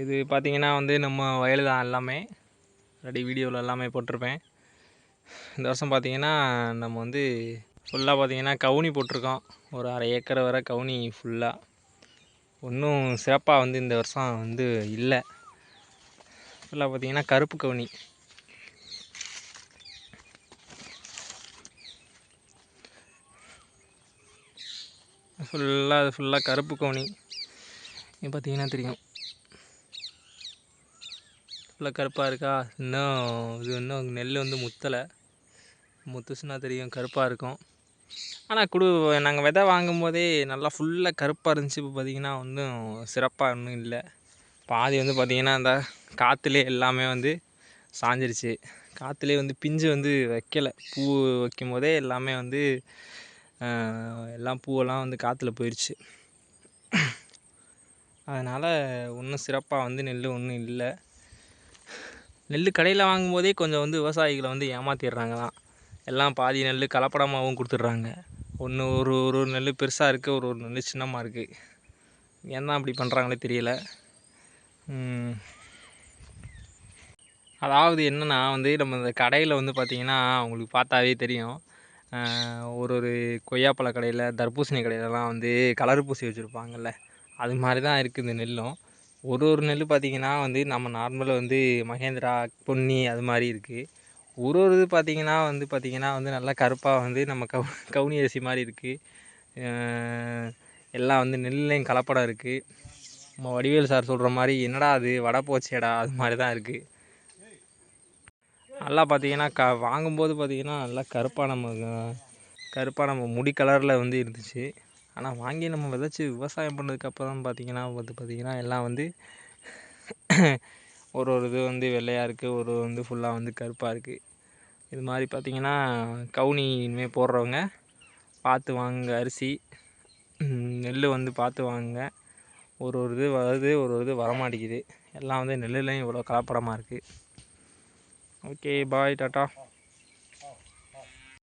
இது பார்த்தீங்கன்னா வந்து நம்ம வயல் தான் எல்லாமே. ஆல்ரெடி வீடியோவில் எல்லாமே போட்டிருப்பேன். இந்த வருஷம் பார்த்தீங்கன்னா நம்ம வந்து ஃபுல்லாக பார்த்திங்கன்னா கவுனி போட்டிருக்கோம். ஒரு அரை ஏக்கர் வரை கவுனி ஃபுல்லாக ஒன்றும் சிறப்பாக வந்து இந்த வருஷம் வந்து இல்லை. ஃபுல்லாக பார்த்திங்கன்னா கருப்பு கவுனி. ஃபுல்லாக அது ஃபுல்லாக கருப்பு கவுனி. பார்த்திங்கன்னா பார்த்தீங்கன்னா தெரியும். ஃபுல்லாக கருப்பாக இருக்கா? இன்னும் இது இன்னும் நெல் வந்து முத்தலை. முத்துச்சுன்னா தெரியும் கருப்பாக இருக்கும். ஆனால் குடு நாங்கள் விதை வாங்கும்போதே நல்லா ஃபுல்லாக கருப்பாக இருந்துச்சு. இப்போ பார்த்தீங்கன்னா ஒன்றும் சிறப்பாக ஒன்றும் இல்லை. பாதி வந்து பார்த்திங்கன்னா அந்த காற்றுலே எல்லாமே வந்து சாஞ்சிருச்சு. காற்றுலே வந்து பிஞ்சு வந்து வைக்கலை. பூ வைக்கும் போதே எல்லாமே வந்து எல்லாம் பூவெல்லாம் வந்து காற்றுல போயிடுச்சு அதனால் ஒன்றும் சிறப்பாக வந்து நெல் ஒன்றும் இல்லை. நெல் கடையில் வாங்கும்போதே கொஞ்சம் வந்து விவசாயிகளை வந்து ஏமாற்றிடுறாங்க தான் எல்லாம் பாதி நெல் கலப்படமாகவும் கொடுத்துட்றாங்க. ஒன்று ஒரு ஒரு நெல் பெருசாக இருக்குது ஒரு ஒரு நெல் சின்னமாக இருக்குது ஏன் தான் அப்படி பண்ணுறாங்களே தெரியல. அதாவது என்னென்னா வந்து நம்ம இந்த கடையில் வந்து பார்த்திங்கன்னா உங்களுக்கு பார்த்தாவே தெரியும். ஒரு ஒரு கொய்யாப்பழ கடையில் தர்பூசணி கடையிலலாம் வந்து கலர் பூசி வச்சுருப்பாங்கல்ல. அது மாதிரி தான் இருக்குது இந்த நெல்லும். ஒரு ஒரு நெல் பார்த்திங்கன்னா வந்து நம்ம நார்மலாக வந்து மகேந்திரா பொன்னி அது மாதிரி இருக்குது ஒரு ஒரு இது பார்த்திங்கன்னா வந்து பார்த்திங்கன்னா வந்து நல்லா கருப்பாக வந்து நம்ம கவு கவுனி அரிசி மாதிரி இருக்குது எல்லாம் வந்து நெல்லையும் கலப்படம் இருக்குது நம்ம வடிவேல் சார் சொல்கிற மாதிரி என்னடா அது வடை போச்சேடா அது மாதிரி தான் இருக்குது நல்லா பார்த்தீங்கன்னா க வாங்கும்போது பார்த்திங்கன்னா நல்லா கருப்பாக நம்ம கருப்பாக நம்ம முடி கலரில் வந்து இருந்துச்சு. ஆனால் வாங்கி நம்ம விதைச்சி விவசாயம் பண்ணதுக்கப்புறம் பார்த்திங்கன்னா வந்து பார்த்திங்கன்னா எல்லாம் வந்து ஒரு ஒரு இது வந்து வெள்ளையாக இருக்குது ஒரு ஒரு வந்து ஃபுல்லாக வந்து கருப்பாக இருக்குது இது மாதிரி பார்த்தீங்கன்னா கவுனி இனிமேல் போடுறவங்க பார்த்து வாங்குங்க அரிசி நெல் வந்து பார்த்து வாங்குங்க. ஒரு ஒரு இது வருது ஒரு ஒரு இது வரமாட்டேங்குது. எல்லாம் வந்து நெல்லுலையும் இவ்வளோ கலப்படமாக இருக்குது ஓகே பாய் டாட்டா